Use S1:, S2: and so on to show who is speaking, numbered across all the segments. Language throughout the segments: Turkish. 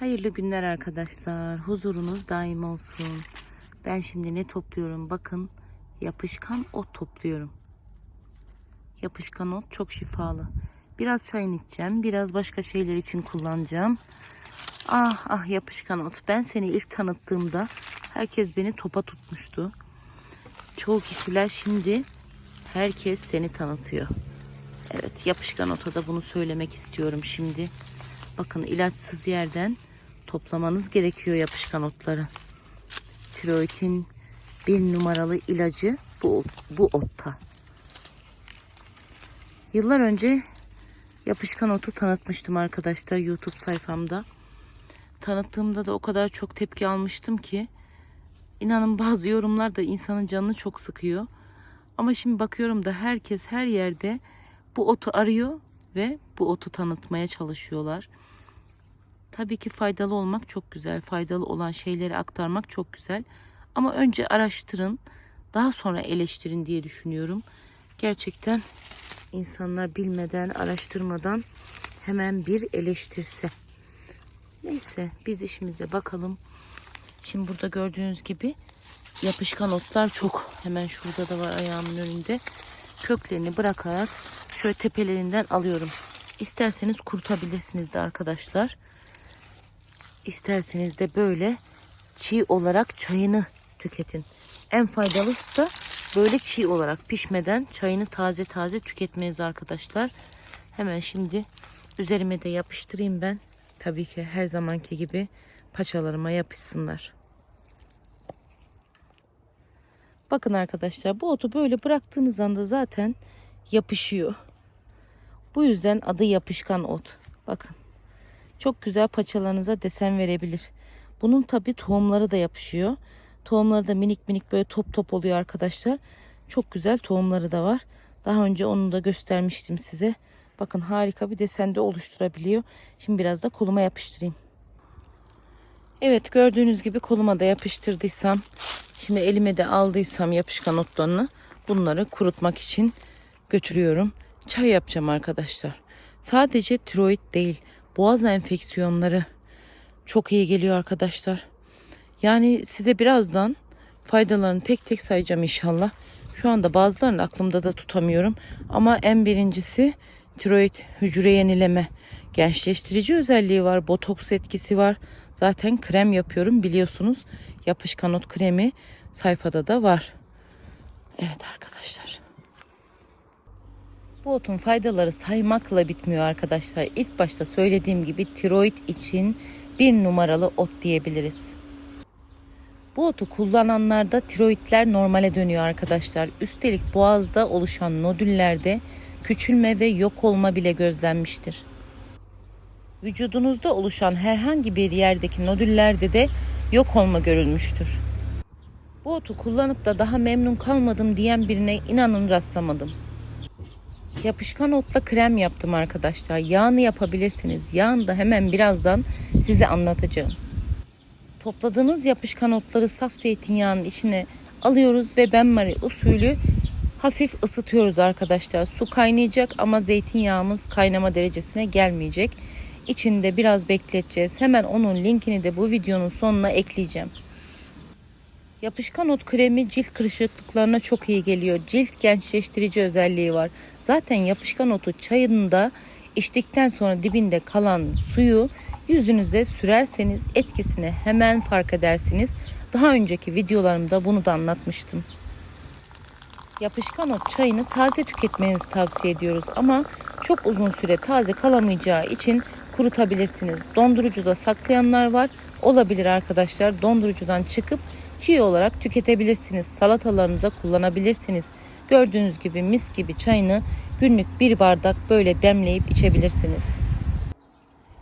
S1: Hayırlı günler arkadaşlar. Huzurunuz daim olsun. Ben şimdi ne topluyorum? Bakın yapışkan ot topluyorum. Yapışkan ot çok şifalı. Biraz çayını içeceğim. Biraz başka şeyler için kullanacağım. Ah ah yapışkan ot. Ben seni ilk tanıttığımda herkes beni topa tutmuştu. Çoğu kişiler şimdi herkes seni tanıtıyor. Evet yapışkan ota da bunu söylemek istiyorum şimdi. Bakın ilaçsız yerden toplamanız gerekiyor yapışkan otları. Tiroidin bir numaralı ilacı bu, bu otta. Yıllar önce yapışkan otu tanıtmıştım arkadaşlar YouTube sayfamda. Tanıttığımda da o kadar çok tepki almıştım ki inanın bazı yorumlar da insanın canını çok sıkıyor. Ama şimdi bakıyorum da herkes her yerde bu otu arıyor ve bu otu tanıtmaya çalışıyorlar. Tabii ki faydalı olmak çok güzel. Faydalı olan şeyleri aktarmak çok güzel. Ama önce araştırın, daha sonra eleştirin diye düşünüyorum. Gerçekten insanlar bilmeden, araştırmadan hemen bir eleştirse. Neyse biz işimize bakalım. Şimdi burada gördüğünüz gibi yapışkan otlar çok. Hemen şurada da var ayağımın önünde. Köklerini bırakarak şöyle tepelerinden alıyorum. İsterseniz kurutabilirsiniz de arkadaşlar. İsterseniz de böyle çiğ olarak çayını tüketin. En faydalısı da böyle çiğ olarak pişmeden çayını taze taze tüketmeniz arkadaşlar. Hemen şimdi üzerime de yapıştırayım ben. Tabii ki her zamanki gibi paçalarıma yapışsınlar. Bakın arkadaşlar bu otu böyle bıraktığınız anda zaten yapışıyor. Bu yüzden adı yapışkan ot. Bakın. Çok güzel paçalarınıza desen verebilir. Bunun tabi tohumları da yapışıyor. Tohumları da minik minik böyle top top oluyor arkadaşlar. Çok güzel tohumları da var. Daha önce onu da göstermiştim size. Bakın harika bir desen de oluşturabiliyor. Şimdi biraz da koluma yapıştırayım. Evet gördüğünüz gibi koluma da yapıştırdıysam şimdi elime de aldıysam yapışkan otlarını bunları kurutmak için götürüyorum. Çay yapacağım arkadaşlar. Sadece tiroid değil boğaz enfeksiyonları çok iyi geliyor arkadaşlar. Yani size birazdan faydalarını tek tek sayacağım inşallah. Şu anda bazılarını aklımda da tutamıyorum. Ama en birincisi tiroid hücre yenileme. Gençleştirici özelliği var. Botoks etkisi var. Zaten krem yapıyorum biliyorsunuz. Yapışkan ot kremi sayfada da var. Evet arkadaşlar. Bu otun faydaları saymakla bitmiyor arkadaşlar. İlk başta söylediğim gibi tiroid için bir numaralı ot diyebiliriz. Bu otu kullananlarda tiroidler normale dönüyor arkadaşlar. Üstelik boğazda oluşan nodüllerde küçülme ve yok olma bile gözlenmiştir. Vücudunuzda oluşan herhangi bir yerdeki nodüllerde de yok olma görülmüştür. Bu otu kullanıp da daha memnun kalmadım diyen birine inanın rastlamadım. Yapışkan otla krem yaptım arkadaşlar. Yağını yapabilirsiniz. Yağını da hemen birazdan size anlatacağım. Topladığınız yapışkan otları saf zeytinyağının içine alıyoruz ve benmari usulü hafif ısıtıyoruz arkadaşlar. Su kaynayacak ama zeytinyağımız kaynama derecesine gelmeyecek. İçinde biraz bekleteceğiz. Hemen onun linkini de bu videonun sonuna ekleyeceğim. Yapışkan ot kremi cilt kırışıklıklarına çok iyi geliyor. Cilt gençleştirici özelliği var. Zaten yapışkan otu çayında içtikten sonra dibinde kalan suyu yüzünüze sürerseniz etkisini hemen fark edersiniz. Daha önceki videolarımda bunu da anlatmıştım. Yapışkan ot çayını taze tüketmenizi tavsiye ediyoruz ama çok uzun süre taze kalamayacağı için kurutabilirsiniz. Dondurucuda saklayanlar var. Olabilir arkadaşlar. Dondurucudan çıkıp çiğ olarak tüketebilirsiniz. Salatalarınıza kullanabilirsiniz. Gördüğünüz gibi mis gibi çayını günlük bir bardak böyle demleyip içebilirsiniz.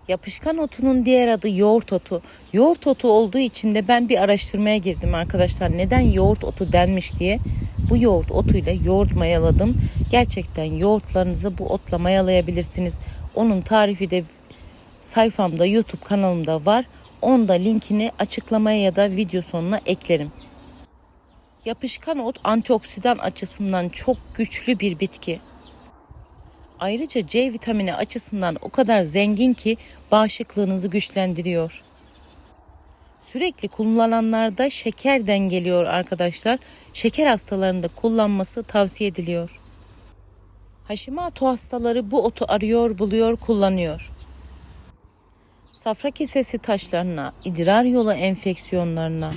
S1: Yapışkan otunun diğer adı yoğurt otu. Yoğurt otu olduğu için de ben bir araştırmaya girdim arkadaşlar. Neden yoğurt otu denmiş diye. Bu yoğurt otuyla yoğurt mayaladım. Gerçekten yoğurtlarınızı bu otla mayalayabilirsiniz. Onun tarifi de sayfamda YouTube kanalımda var. Onda linkini açıklamaya ya da video sonuna eklerim. Yapışkan ot antioksidan açısından çok güçlü bir bitki. Ayrıca C vitamini açısından o kadar zengin ki bağışıklığınızı güçlendiriyor. Sürekli kullananlarda şekerden geliyor arkadaşlar. Şeker hastalarında kullanması tavsiye ediliyor. Hashimoto hastaları bu otu arıyor, buluyor, kullanıyor. Safra kesesi taşlarına, idrar yolu enfeksiyonlarına,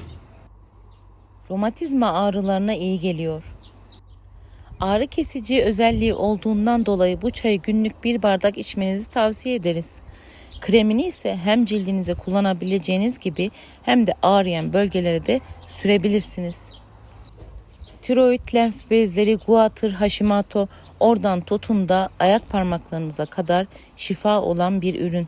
S1: romatizma ağrılarına iyi geliyor. Ağrı kesici özelliği olduğundan dolayı bu çayı günlük bir bardak içmenizi tavsiye ederiz. Kremini ise hem cildinize kullanabileceğiniz gibi hem de ağrıyan bölgelere de sürebilirsiniz. Tiroid, lenf bezleri, guatr, hashimoto, oradan tutun da ayak parmaklarınıza kadar şifa olan bir ürün.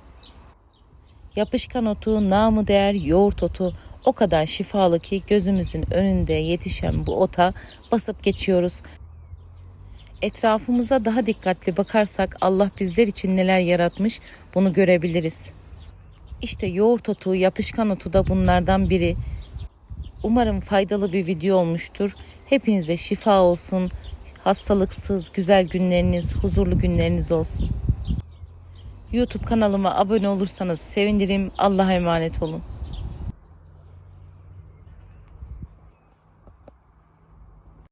S1: Yapışkan otu, namı değer yoğurt otu o kadar şifalı ki gözümüzün önünde yetişen bu ota basıp geçiyoruz. Etrafımıza daha dikkatli bakarsak Allah bizler için neler yaratmış bunu görebiliriz. İşte yoğurt otu, yapışkan otu da bunlardan biri. Umarım faydalı bir video olmuştur. Hepinize şifa olsun. Hastalıksız, güzel günleriniz, huzurlu günleriniz olsun. YouTube kanalıma abone olursanız sevinirim. Allah'a emanet olun.